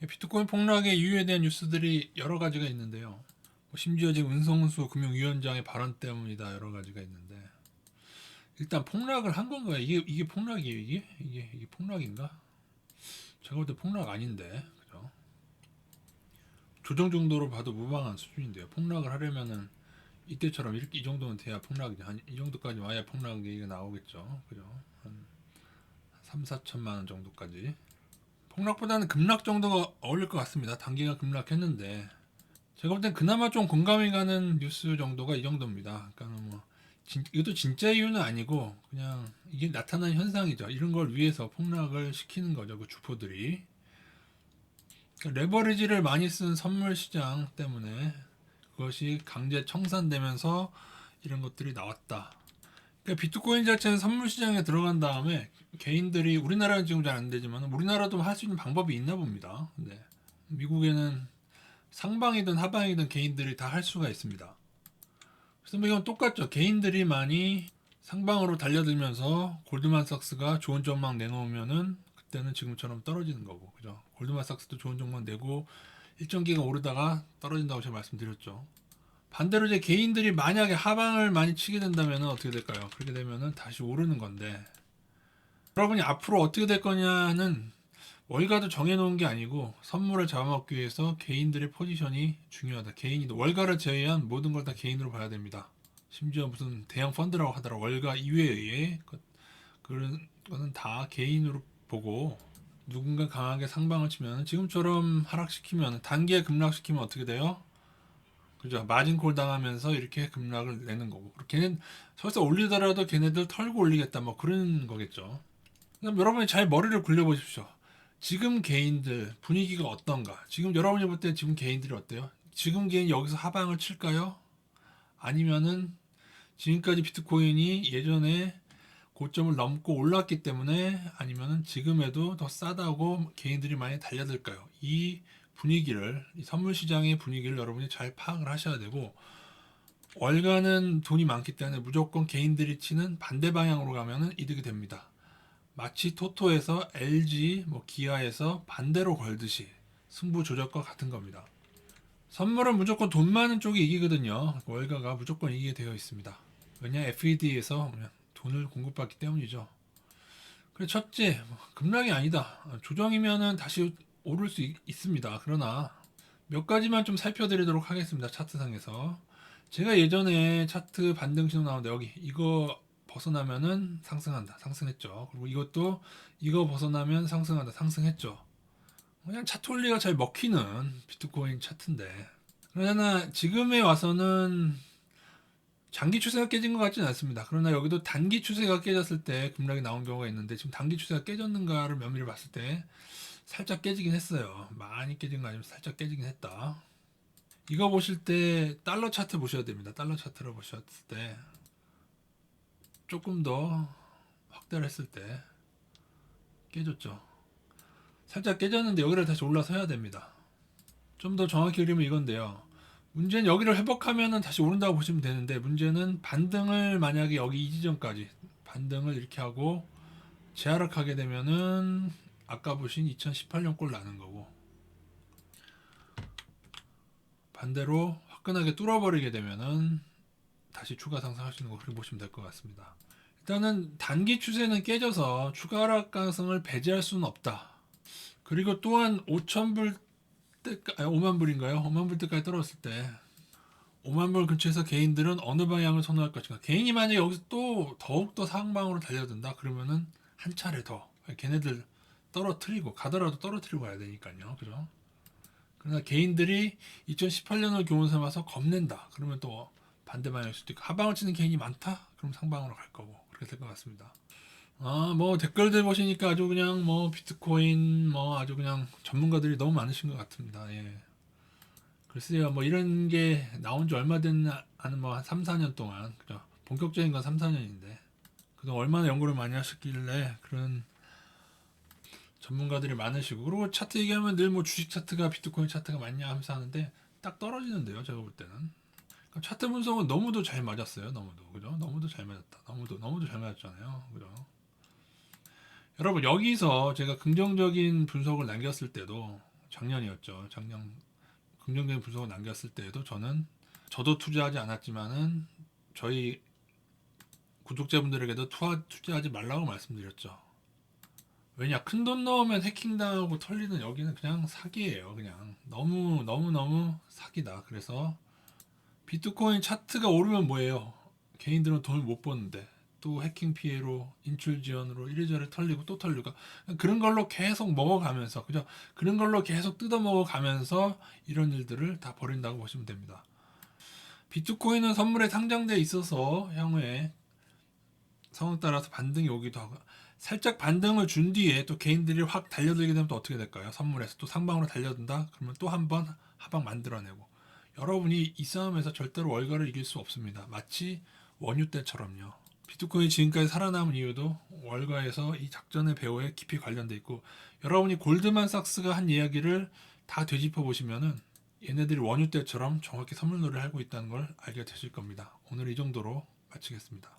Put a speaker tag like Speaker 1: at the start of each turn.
Speaker 1: 비트코인 폭락의 이유에 대한 뉴스들이 여러 가지가 있는데요. 뭐 심지어 지금 은성수 금융위원장의 발언 때문이다 여러 가지가 있는데 일단 폭락을 한 건가요? 이게 이게 폭락이에요? 이게 이게 이게 폭락인가? 제가 볼 때 폭락 아닌데 그죠? 조정 정도로 봐도 무방한 수준인데요. 폭락을 하려면은 이때처럼 이렇게 이 정도는 돼야 폭락이죠. 한 이 정도까지 와야 폭락 얘기가 나오겠죠. 그죠? 한 3, 4천만 원 정도까지. 폭락보다는 급락 정도가 어울릴 것 같습니다. 단기가 급락했는데 제가 볼 땐 그나마 좀 공감이 가는 뉴스 정도가 이 정도입니다. 그러니까 뭐 진, 이것도 진짜 이유는 아니고 그냥 이게 나타난 현상이죠. 이런 걸 위해서 폭락을 시키는 거죠. 그 주포들이 그러니까 레버리지를 많이 쓴 선물 시장 때문에 그것이 강제 청산되면서 이런 것들이 나왔다. 그러니까 비트코인 자체는 선물 시장에 들어간 다음에 개인들이 우리나라는 지금 잘 안 되지만 우리나라도 할 수 있는 방법이 있나 봅니다. 네. 미국에는 상방이든 하방이든 개인들이 다 할 수가 있습니다. 그래서 뭐 이건 똑같죠. 개인들이 많이 상방으로 달려들면서 골드만삭스가 좋은 전망 내놓으면은 그때는 지금처럼 떨어지는 거고, 그죠? 골드만삭스도 좋은 전망 내고 일정 기간 오르다가 떨어진다고 제가 말씀드렸죠. 반대로 이제 개인들이 만약에 하방을 많이 치게 된다면 어떻게 될까요? 그렇게 되면은 다시 오르는 건데 여러분이 앞으로 어떻게 될 거냐는 월가도 정해놓은 게 아니고 선물을 잡아먹기 위해서 개인들의 포지션이 중요하다. 개인이 월가를 제외한 모든 걸 다 개인으로 봐야 됩니다. 심지어 무슨 대형 펀드라고 하더라 월가 이외에 그- 그런 거는 다 개인으로 보고 누군가 강하게 상방을 치면 지금처럼 하락시키면 단기에 급락시키면 어떻게 돼요? 그죠? 마진콜 당하면서 이렇게 급락을 내는 거고. 걔는 설사 올리더라도 걔네들 털고 올리겠다 뭐 그런 거겠죠. 그럼 여러분이 잘 머리를 굴려보십시오. 지금 개인들 분위기가 어떤가? 지금 여러분이 볼 때 지금 개인들이 어때요? 지금 개인 여기서 하방을 칠까요? 아니면은 지금까지 비트코인이 예전에 고점을 넘고 올랐기 때문에 아니면은 지금에도 더 싸다고 개인들이 많이 달려들까요? 이 분위기를 이 선물 시장의 분위기를 여러분이 잘 파악을 하셔야 되고 월가는 돈이 많기 때문에 무조건 개인들이 치는 반대 방향으로 가면은 이득이 됩니다. 마치 토토에서 LG, 뭐 기아에서 반대로 걸듯이 승부 조작과 같은 겁니다. 선물은 무조건 돈 많은 쪽이 이기거든요. 월가가 무조건 이기게 되어 있습니다. 왜냐 FED에서 돈을 공급받기 때문이죠. 그래 첫째 뭐, 급락이 아니다. 조정이면은 다시 오를 수 있, 있습니다. 그러나 몇 가지만 좀 살펴드리도록 하겠습니다. 차트상에서 제가 예전에 차트 반등 신호 나오는데 여기 이거 벗어나면은 상승한다. 상승했죠. 그리고 이것도 이거 벗어나면 상승한다. 상승했죠. 그냥 차트 원리가 잘 먹히는 비트코인 차트인데 그러나 지금에 와서는 장기 추세가 깨진 것 같지는 않습니다. 그러나 여기도 단기 추세가 깨졌을 때 급락이 나온 경우가 있는데 지금 단기 추세가 깨졌는가를 면밀히 봤을 때 살짝 깨지긴 했어요. 많이 깨진 거 아니면 살짝 깨지긴 했다. 이거 보실 때 달러 차트 보셔야 됩니다. 달러 차트를 보셨을 때 조금 더 확대를 했을 때 깨졌죠. 살짝 깨졌는데 여기를 다시 올라서야 됩니다. 좀 더 정확히 그리면 이건데요. 문제는 여기를 회복하면은 다시 오른다고 보시면 되는데 문제는 반등을 만약에 여기 이 지점까지 반등을 이렇게 하고 재하락하게 되면은 아까 보신 2018년 꼴 나는 거고 반대로 화끈하게 뚫어버리게 되면은 다시 추가 있는 거 그렇게 보시면 될 것 같습니다. 일단은 단기 추세는 깨져서 추가 하락 가능성을 배제할 수는 없다. 그리고 또한 5,000불 때까 5만 불인가요? 5만 불 때까지 떨어졌을 때 5만 불 근처에서 개인들은 어느 방향을 선호할 것인가? 개인이 만약에 여기서 또 더욱 더 상방으로 달려든다 그러면은 한 차례 더 걔네들 떨어뜨리고 가더라도 떨어뜨리고 가야 되니까요. 그죠? 그러나 개인들이 2018년을 교훈 삼아서 겁낸다. 그러면 또 반대 방향일 수도 있고 하방을 치는 개인이 많다. 그럼 상방으로 갈 거고 그렇게 될 것 같습니다. 아, 뭐 댓글들 보시니까 아주 그냥 뭐 비트코인 뭐 아주 그냥 전문가들이 너무 많으신 것 같습니다. 예. 글쎄요, 뭐 이런 게 나온 지 얼마 됐나 하는 뭐한 3, 4년 동안 그죠? 본격적인 건 3, 4년인데 그동안 얼마나 연구를 많이 하셨길래 그런 전문가들이 많으시고 그리고 차트 얘기하면 늘 뭐 주식 차트가 비트코인 차트가 맞냐 하면서 하는데 딱 떨어지는데요, 제가 볼 때는. 차트 분석은 너무도 잘 맞았어요, 너무도 그죠? 너무도 잘 맞았다, 너무도 너무도 잘 맞았잖아요, 그죠? 여러분 여기서 제가 긍정적인 분석을 남겼을 때도 작년이었죠. 작년 긍정적인 분석을 남겼을 때에도 저는 저도 투자하지 않았지만은 저희 구독자분들에게도 투하, 투자하지 말라고 말씀드렸죠. 왜냐 큰 돈 넣으면 해킹당하고 털리는 여기는 그냥 사기예요. 그냥 너무 너무 너무 사기다. 그래서 비트코인 차트가 오르면 뭐예요? 개인들은 돈을 못 버는데 또 해킹 피해로 인출 지연으로 이래저래 털리고 또 털리고 그런 걸로 계속 먹어가면서 그죠? 그런 걸로 계속 뜯어 먹어가면서 이런 일들을 다 벌인다고 보시면 됩니다. 비트코인은 선물에 상장돼 있어서 향후에 상황 따라서 반등이 오기도 하고 살짝 반등을 준 뒤에 또 개인들이 확 달려들게 되면 또 어떻게 될까요? 선물에서 또 상방으로 달려든다? 그러면 또 한 번 하방 만들어내고 여러분이 이 싸움에서 절대로 월가를 이길 수 없습니다. 마치 원유 때처럼요. 비트코인이 지금까지 살아남은 이유도 월가에서 이 작전의 배후에 깊이 관련돼 있고 여러분이 골드만삭스가 한 이야기를 다 되짚어 보시면은 얘네들이 원유 때처럼 정확히 선물놀이를 하고 있다는 걸 알게 되실 겁니다. 오늘 이 정도로 마치겠습니다.